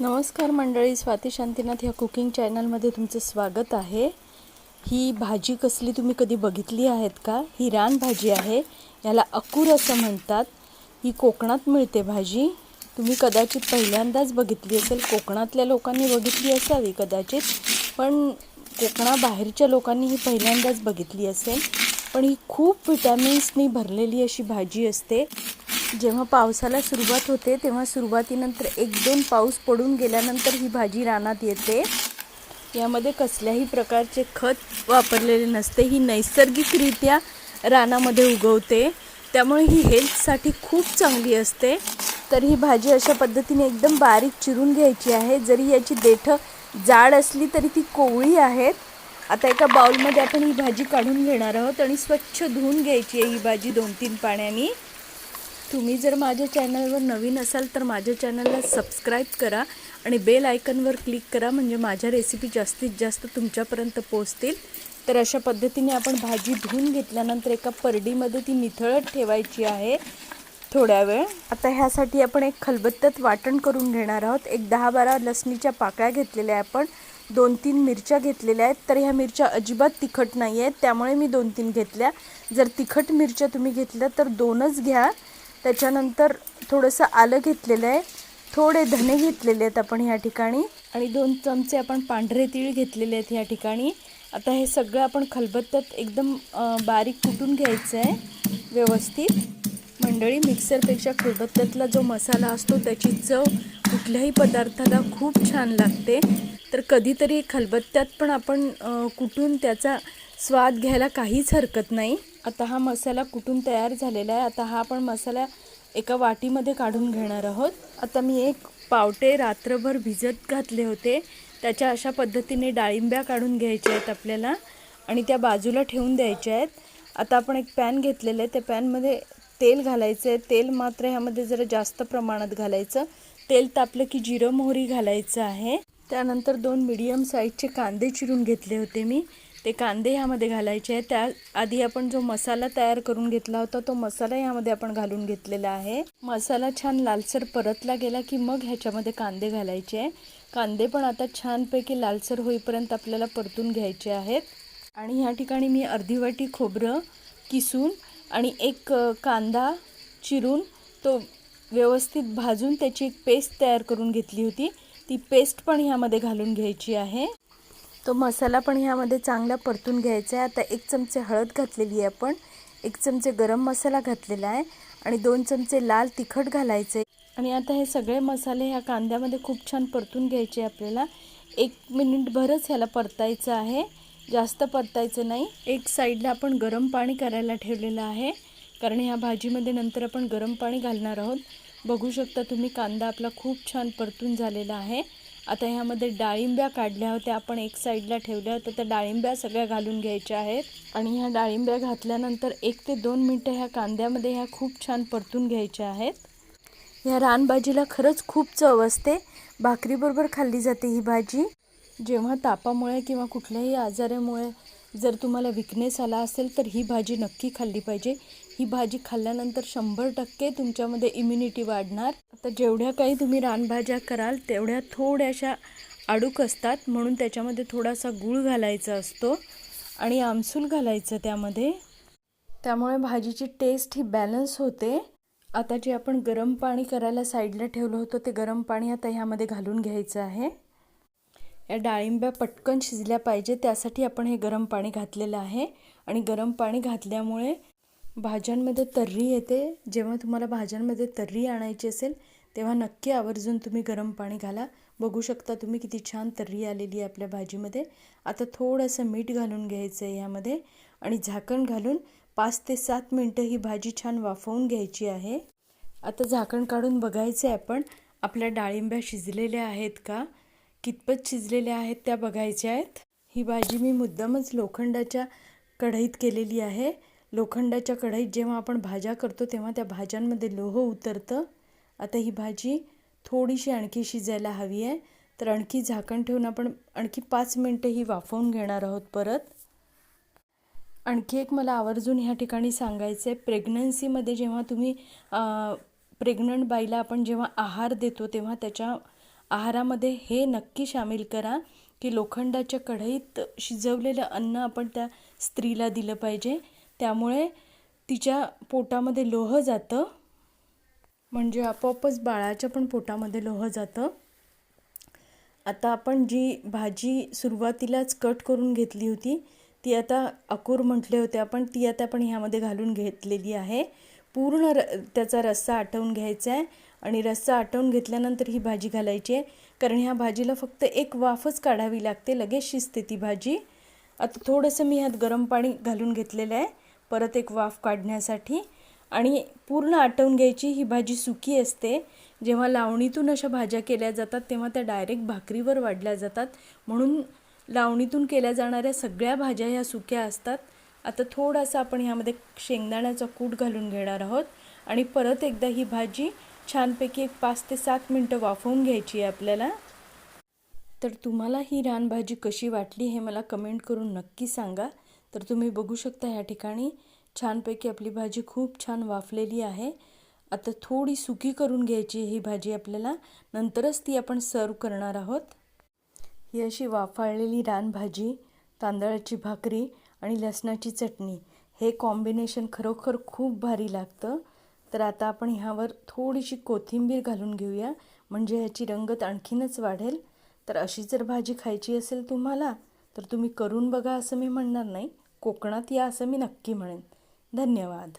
नमस्कार मंडळी स्वाती शांतीनाथ ह्या कुकिंग चॅनलमध्ये तुमचं स्वागत आहे. ही भाजी कसली तुम्ही कधी बघितली आहेत का? ही रान भाजी आहे. याला अकूर असं म्हणतात. ही कोकणात मिळते भाजी. तुम्ही कदाचित पहिल्यांदाच बघितली असेल. कोकणातल्या लोकांनी बघितली असावी कदाचित पण कोकणाबाहेरच्या लोकांनी ही पहिल्यांदाच बघितली असेल. पण ही खूप विटॅमिन्सनी भरलेली अशी भाजी असते. जेव्हा पावसाला सुरुवात होते तेव्हा सुरुवातीनंतर एक दोन पाऊस पडून गेल्यानंतर ही भाजी रानात येते. यामध्ये कसल्याही प्रकारचे खत वापरलेले नसते. ही नैसर्गिकरित्या रानामध्ये उगवते. त्यामुळे ही हेल्थसाठी खूप चांगली असते. तर ही भाजी अशा पद्धतीने एकदम बारीक चिरून घ्यायची आहे. जरी याची देठं जाड असली तरी ती कोवळी आहेत. आता एका बाउलमध्ये आपण ही भाजी काढून घेणार आहोत आणि स्वच्छ धुवून घ्यायची आहे ही भाजी दोन तीन पाण्याने. तुम्ही जर माझ्या चॅनलवर नवीन असाल तर माझ्या चॅनलला सबस्क्राईब करा आणि बेल आयकनवर क्लिक करा म्हणजे माझ्या रेसिपी जास्तीत जास्त तुमच्यापर्यंत पोहोचतील. तर अशा पद्धतीने आपण भाजी धुवून घेतल्यानंतर एका परडीमध्ये ती निथळत ठेवायची आहे थोड्या वेळ. आता ह्यासाठी आपण एक खलबत्त्यात वाटण करून घेणार आहोत. एक दहा बारा लसणीच्या पाकळ्या घेतलेल्या आहे आपण. दोन तीन मिरच्या घेतलेल्या आहेत. तर ह्या मिरच्या अजिबात तिखट नाही आहेत त्यामुळे मी दोन तीन घेतल्या. जर तिखट मिरच्या तुम्ही घेतल्या तर दोनच घ्या. त्याच्यानंतर थोडंसं आलं घेतलेलं आहे. थोडे धने घेतलेले आहेत आपण ह्या ठिकाणी. आणि दोन चमचे आपण पांढरे तीळ घेतलेले आहेत ह्या ठिकाणी. आता हे सगळं आपण खलबत्त्यात एकदम बारीक कुटून घ्यायचं आहे. व्यवस्थित. मंडळी मिक्सरपेक्षा खलबत्त्यातला जो मसाला असतो त्याची चव कुठल्याही पदार्थाला खूप छान लागते. तर कधीतरी खलबत्त्यात पण आपण कुटून त्याचा स्वाद घ्यायला काहीच हरकत नाही. आता हा मसाला कुठून तयार झालेला आहे? आता हा आपण मसाला एका वाटीमध्ये काढून घेणार आहोत. आता मी एक पावटे रात्रभर भिजत घातले होते. त्याच्या अशा पद्धतीने डाळिंब्या काढून घ्यायच्या आहेत आपल्याला आणि त्या बाजूला ठेवून द्यायच्या आहेत. आता आपण एक पॅन घेतलेलं आहे. त्या पॅनमध्ये तेल घालायचं आहे. तेल मात्र ह्यामध्ये जरा जास्त प्रमाणात घालायचं. तेल तापलं की जिरं मोहरी घालायचं आहे. त्यानंतर दोन मिडियम साईजचे कांदे चिरून घेतले होते मी. ते कांदे ह्यामध्ये घालायचे आहे त्या आधी आपण जो मसाला तयार करून घेतला होता तो मसाला ह्यामध्ये आपण घालून घेतलेला आहे. मसाला छान लालसर परतला गेला की मग ह्याच्यामध्ये कांदे घालायचे आहे कांदे पण आता छानपैकी लालसर होईपर्यंत आपल्याला परतून घ्यायचे आहेत. आणि ह्या ठिकाणी मी अर्धी वाटी खोबरं किसून आणि एक कांदा चिरून तो व्यवस्थित भाजून त्याची एक पेस्ट तयार करून घेतली होती. ती पेस्ट पण ह्यामध्ये घालून घ्यायची आहे. तो मसाला पण ह्यामध्ये चांगला परतून घ्यायचा आहे. आता एक चमचे हळद घातलेली आहे आपण. एक चमचे गरम मसाला घातलेला आहे आणि दोन चमचे लाल तिखट घालायचे आणि आता हे सगळे मसाले ह्या कांद्यामध्ये खूप छान परतून घ्यायचे आपल्याला. एक मिनिटभरच ह्याला परतायचं आहे. जास्त परतायचं नाही. एक साईडला आपण गरम पाणी करायला ठेवलेलं आहे. कारण ह्या भाजीमध्ये नंतर आपण गरम पाणी घालणार आहोत. बघू शकता तुम्ही कांदा आपला खूप छान परतून झालेला आहे. आता ह्यामध्ये डाळिंब्या काढल्या होत्या आपण एक साईडला ठेवल्या होत्या त्या डाळिंब्या सगळ्या घालून घ्यायच्या आहेत. आणि ह्या डाळिंब्या घातल्यानंतर एक ते दोन मिनटं ह्या कांद्यामध्ये ह्या खूप छान परतून घ्यायच्या आहेत. ह्या रानभाजीला खरंच खूप चव असते. भाकरीबरोबर खाल्ली जाते ही भाजी. जेव्हा तापामुळे किंवा कुठल्याही आजारामुळे जर तुम्हाला विकनेस आला असेल तर ही भाजी नक्की खाल्ली पाहिजे. ही भाजी खाल्ल्यानंतर शंभर टक्के तुमच्यामध्ये इम्युनिटी वाढणार. आता जेवढ्या काही तुम्ही रानभाज्या कराल तेवढ्या थोड्याशा आडूक असतात म्हणून त्याच्यामध्ये थोडासा गूळ घालायचा असतो आणि आमसूल घालायचं त्यामध्ये. त्यामुळे भाजीची टेस्ट ही बॅलन्स होते. आता जे आपण गरम पाणी करायला साईडला ठेवलं होतं ते गरम पाणी आता ह्यामध्ये घालून घ्यायचं आहे. या डाळिंब्या पटकन शिजल्या पाहिजे त्यासाठी आपण हे गरम पाणी घातलेलं आहे. आणि गरम पाणी घातल्यामुळे भाज्यांमध्ये तर्री येते. जेव्हा तुम्हाला भाज्यांमध्ये तर्री आणायची असेल तेव्हा नक्की आवर्जून तुम्ही गरम पाणी घाला. बघू शकता तुम्ही किती छान तर्री आलेली आहे आपल्या भाजीमध्ये. आता थोडंसं मीठ घालून घ्यायचं आहे ह्यामध्ये आणि झाकण घालून पाच ते सात मिनटं ही भाजी छान वाफवून घ्यायची आहे. आता झाकण काढून बघायचं आहे आपण आपल्या डाळिंब्या शिजलेल्या आहेत का? कितपत शिजलेल्या आहेत त्या बघायच्या आहेत. ही भाजी मी मुद्दामच लोखंडाच्या कढईत केलेली आहे. लोखंडाच्या कढईत जेव्हा आपण भाज्या करतो तेव्हा त्या भाज्यांमध्ये लोह उतरतं. आता ही भाजी थोडीशी आणखी शिजायला हवी आहे. तर आणखी झाकण ठेवून आपण आणखी पाच मिनटं ही वाफवून घेणार आहोत परत. आणखी एक मला आवर्जून ह्या ठिकाणी सांगायचं आहे. प्रेग्नन्सीमध्ये जेव्हा तुम्ही प्रेग्नंट बाईला आपण जेव्हा आहार देतो तेव्हा त्याच्या आहारामध्ये हे नक्की सामील करा की लोखंडाच्या कढईत शिजवलेलं अन्न आपण त्या स्त्रीला दिलं पाहिजे. त्यामुळे तिच्या पोटामध्ये लोह जातं. म्हणजे आपोआपच बाळाच्या पण पोटामध्ये लोह जातं. आता आपण जी भाजी सुरुवातीलाच कट करून घेतली होती ती आता अकूर म्हटले होते आपण ती आता आपण ह्यामध्ये घालून घेतलेली आहे. पूर्ण र त्याचा रस्सा आटवून घ्यायचा आहे आणि रस्सा आटवून घेतल्यानंतर ही भाजी घालायची आहे. कारण ह्या भाजीला फक्त एक वाफच काढावी लागते लगेच शिजते ती भाजी. आता थोडंसं मी ह्यात गरम पाणी घालून घेतलेलं आहे. परत एक वाफ काढण्यासाठी आणि पूर्ण आटवून घ्यायची ही भाजी सुकी असते. जेव्हा लावणीतून अशा भाज्या केल्या जातात तेव्हा त्या डायरेक्ट भाकरीवर वाढल्या जातात. म्हणून लावणीतून केल्या जाणाऱ्या सगळ्या भाज्या ह्या सुक्या असतात. आता थोडासा आपण ह्यामध्ये शेंगदाण्याचा कूट घालून घेणार आहोत. आणि परत एकदा ही भाजी छानपैकी एक पाच ते सात मिनटं वाफवून घ्यायची आहे आपल्याला. तर तुम्हाला ही रानभाजी कशी वाटली हे मला कमेंट करून नक्की सांगा. तर तुम्ही बघू शकता ह्या ठिकाणी छानपैकी आपली भाजी खूप छान वाफलेली आहे. आता थोडी सुकी करून घ्यायची ही भाजी आपल्याला. नंतरच ती आपण सर्व करणार आहोत. ही अशी वाफाळलेली रानभाजी तांदळाची भाकरी आणि लसणाची चटणी हे कॉम्बिनेशन खरोखर खूप भारी लागतं. तर आता आपण ह्यावर थोडीशी कोथिंबीर घालून घेऊया. म्हणजे ह्याची रंगत आणखीनच वाढेल. तर अशी जर भाजी खायची असेल तुम्हाला तर तुम्ही करून बघा असं मी म्हणणार नाही. कोकणात या असं मी नक्की म्हणेन. धन्यवाद.